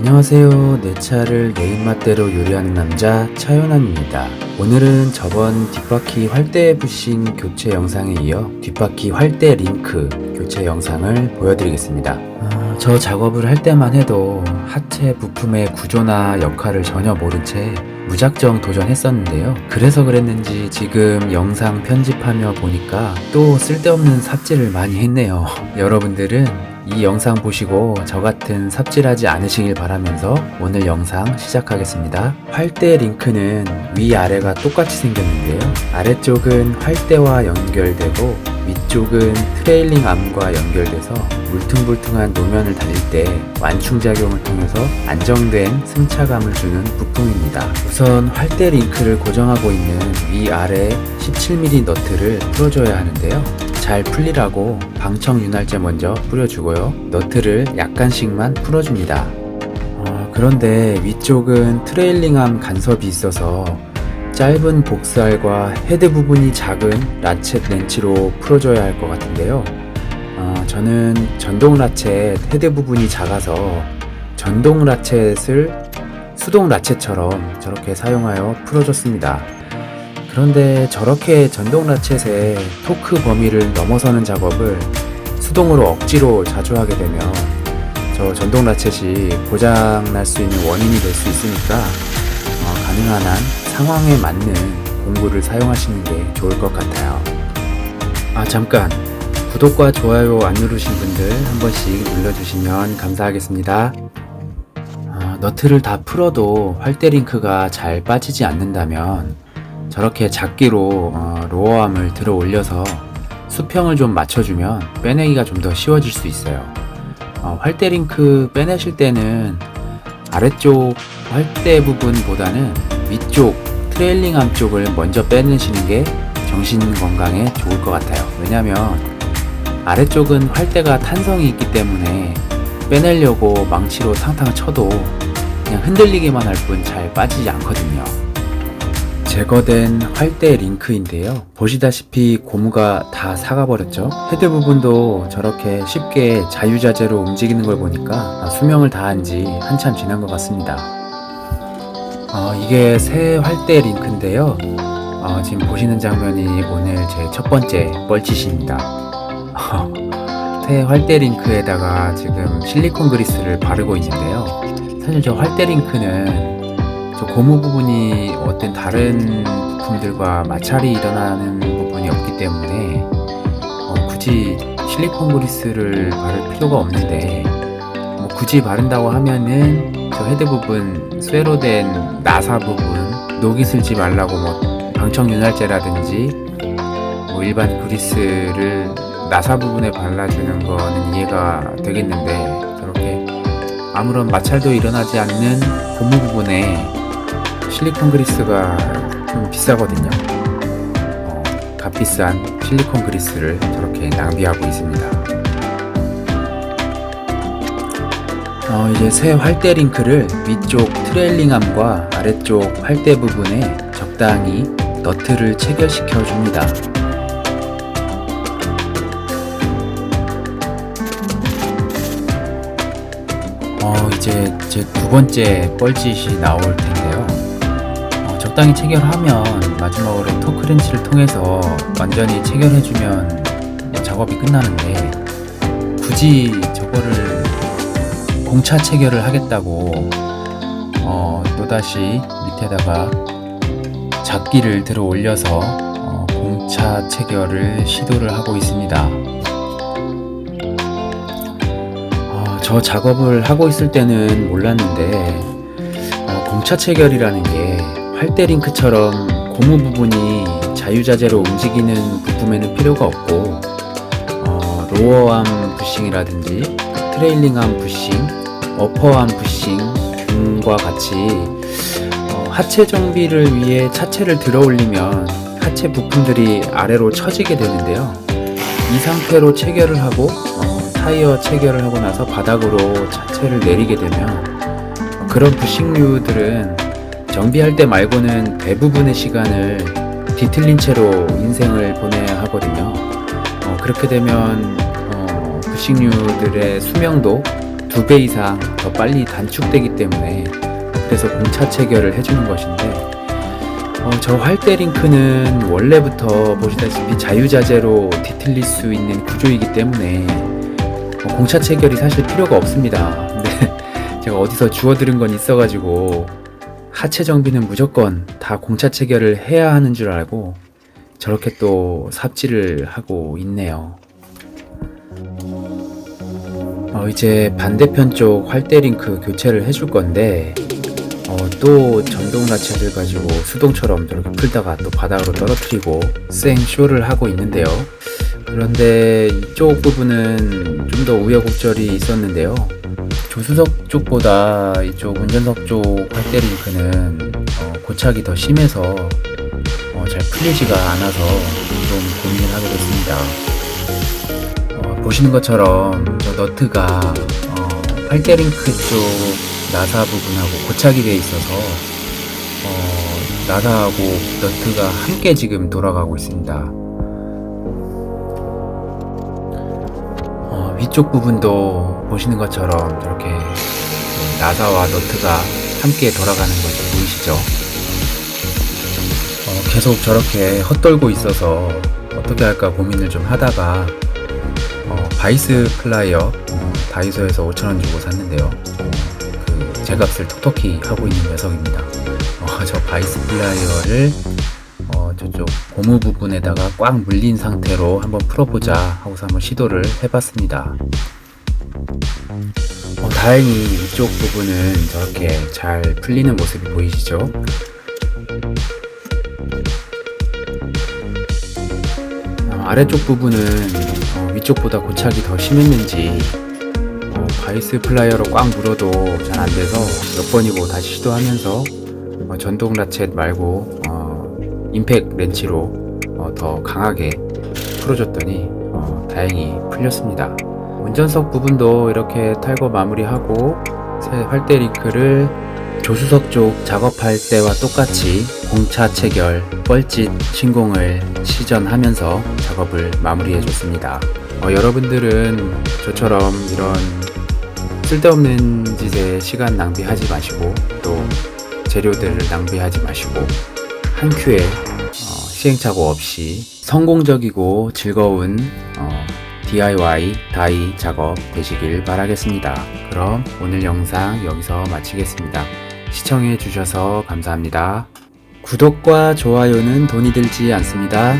안녕하세요. 내 차를 내 입맛대로 요리하는 남자 차연남입니다. 오늘은 저번 뒷바퀴 활대 부싱 교체 영상에 이어 뒷바퀴 활대 링크 교체 영상을 보여드리겠습니다. 어, 저 작업을 할 때만 해도 하체 부품의 구조나 역할을 전혀 모른 채 무작정 도전했었는데요. 그래서 그랬는지 지금 영상 편집하며 보니까 또 쓸데없는 삽질을 많이 했네요. 여러분들은 이 영상 보시고 저 같은 삽질하지 않으시길 바라면서 오늘 영상 시작하겠습니다. 활대 링크는 위아래가 똑같이 생겼는데요. 아래쪽은 활대와 연결되고 위쪽은 트레일링 암과 연결돼서 울퉁불퉁한 노면을 달릴 때 완충작용을 통해서 안정된 승차감을 주는 부품입니다. 우선 활대 링크를 고정하고 있는 위아래 17mm 너트를 풀어줘야 하는데요. 잘 풀리라고 방청 윤활제 먼저 뿌려주고요. 너트를 약간씩만 풀어줍니다. 어, 그런데 위쪽은 트레일링암 간섭이 있어서 짧은 복살과 헤드 부분이 작은 라쳇 렌치로 풀어줘야 할 것 같은데요. 어, 저는 전동 라쳇 헤드 부분이 작아서 전동 라쳇을 수동 라쳇처럼 저렇게 사용하여 풀어줬습니다. 그런데 저렇게 전동 라쳇의 토크 범위를 넘어서는 작업을 수동으로 억지로 자주 하게 되면 저 전동 라쳇이 고장 날 수 있는 원인이 될 수 있으니까 어, 가능한 한 상황에 맞는 공구를 사용하시는 게 좋을 것 같아요. 아 잠깐 구독과 좋아요 안 누르신 분들 한 번씩 눌러주시면 감사하겠습니다. 어, 너트를 다 풀어도 활대 링크가 잘 빠지지 않는다면 저렇게 작기로 어, 로어암을 들어 올려서 수평을 좀 맞춰주면 빼내기가 좀 더 쉬워질 수 있어요. 어, 활대 링크 빼내실 때는 아래쪽 활대 부분보다는 위쪽 트레일링암 쪽을 먼저 빼내시는 게 정신 건강에 좋을 것 같아요. 왜냐면 아래쪽은 활대가 탄성이 있기 때문에 빼내려고 망치로 탕탕 쳐도 그냥 흔들리기만 할 뿐 잘 빠지지 않거든요. 제거된 활대 링크인데요. 보시다시피 고무가 다 사가버렸죠. 헤드 부분도 저렇게 쉽게 자유자재로 움직이는 걸 보니까 수명을 다한 지 한참 지난 것 같습니다. 어, 이게 새 활대 링크인데요. 어, 지금 보시는 장면이 오늘 제 첫 번째 뻘짓입니다. 새 활대 링크에다가 지금 실리콘 그리스를 바르고 있는데요. 사실 저 활대 링크는 저 고무 부분이 어떤 다른 부품들과 마찰이 일어나는 부분이 없기 때문에 어, 굳이 실리콘 그리스를 바를 필요가 없는데 뭐 굳이 바른다고 하면은 저 헤드 부분 쇠로 된 나사 부분 녹이 슬지 말라고 뭐 방청 윤활제라든지 뭐 일반 그리스를 나사 부분에 발라주는 거는 이해가 되겠는데 저렇게 아무런 마찰도 일어나지 않는 고무 부분에 실리콘 그리스가 좀 비싸거든요. 어, 값비싼 실리콘 그리스를 저렇게 낭비하고 있습니다. 어, 이제 새 활대 링크를 위쪽 트레일링암과 아래쪽 활대 부분에 적당히 너트를 체결시켜 줍니다. 어, 이제 제 두 번째 뻘짓이 나올 텐데요. 어, 적당히 체결하면 마지막으로 토크렌치를 통해서 완전히 체결해주면 뭐 작업이 끝나는데 굳이 저거를 공차 체결을 하겠다고 어, 또다시 밑에다가 잡기를 들어 올려서 어, 공차 체결을 시도를 하고 있습니다. 어, 저 작업을 하고 있을 때는 몰랐는데 어, 공차 체결이라는 게 활대 링크처럼 고무 부분이 자유자재로 움직이는 부품에는 필요가 없고 어, 로어암 부싱이라든지 트레일링암 부싱, 어퍼암 부싱 등과 같이 어, 하체 정비를 위해 차체를 들어 올리면 하체 부품들이 아래로 처지게 되는데요. 이 상태로 체결을 하고 어, 타이어 체결을 하고 나서 바닥으로 차체를 내리게 되면 그런 부식류들은 정비할 때 말고는 대부분의 시간을 뒤틀린 채로 인생을 보내야 하거든요. 어, 그렇게 되면 어, 부식류들의 수명도 두 배 이상 더 빨리 단축되기 때문에 그래서 공차 체결을 해주는 것인데 어, 저 활대 링크는 원래부터 보시다시피 자유자재로 뒤틀릴 수 있는 구조이기 때문에 어, 공차 체결이 사실 필요가 없습니다. 근데 제가 어디서 주워 들은 건 있어가지고 하체 정비는 무조건 다 공차 체결을 해야 하는 줄 알고 저렇게 또 삽질을 하고 있네요. 어, 이제 반대편 쪽 활대 링크 교체를 해줄 건데 어, 또 전동 라체를 가지고 수동처럼 저렇게 풀다가 또 바닥으로 떨어뜨리고 쌩 쇼를 하고 있는데요. 그런데 이쪽 부분은 좀 더 우여곡절이 있었는데요. 조수석 쪽보다 이쪽 운전석 쪽 활대 링크는 어, 고착이 더 심해서 어, 잘 풀리지가 않아서 좀 고민을 하게 됐습니다. 어, 보시는 것처럼 저 너트가 어, 활대 링크 쪽 나사 부분하고 고착이 되어 있어서 어, 나사하고 너트가 함께 지금 돌아가고 있습니다. 어, 위쪽 부분도 보시는 것처럼 저렇게 그 나사와 너트가 함께 돌아가는 것이 보이시죠? 어, 계속 저렇게 헛돌고 있어서 어떻게 할까 고민을 좀 하다가 어, 바이스 플라이어 어, 다이소에서 5,000원 주고 샀는데요. 어, 그 제값을 톡톡히 하고 있는 녀석입니다. 어, 저 바이스 플라이어를 어, 저쪽 고무 부분에다가 꽉 물린 상태로 한번 풀어보자 하고서 한번 시도를 해봤습니다. 어, 다행히 이쪽 부분은 저렇게 잘 풀리는 모습이 보이시죠? 어, 아래쪽 부분은 어, 위쪽보다 고착이 더 심했는지 어, 바이스 플라이어로 꽉 물어도 잘 안 돼서 몇 번이고 다시 시도하면서 어, 전동 라쳇 말고 어, 임팩 렌치로 어, 더 강하게 풀어줬더니 어, 다행히 풀렸습니다. 운전석 부분도 이렇게 탈거 마무리하고 새 활대 링크를 조수석 쪽 작업할 때와 똑같이 공차 체결, 뻘짓, 신공을 시전하면서 작업을 마무리해 줬습니다. 어, 여러분들은 저처럼 이런 쓸데없는 짓에 시간 낭비하지 마시고 또 재료들을 낭비하지 마시고 한 큐에 어, 시행착오 없이 성공적이고 즐거운 어, DIY 다이 작업 되시길 바라겠습니다. 그럼 오늘 영상 여기서 마치겠습니다. 시청해 주셔서 감사합니다. 구독과 좋아요는 돈이 들지 않습니다.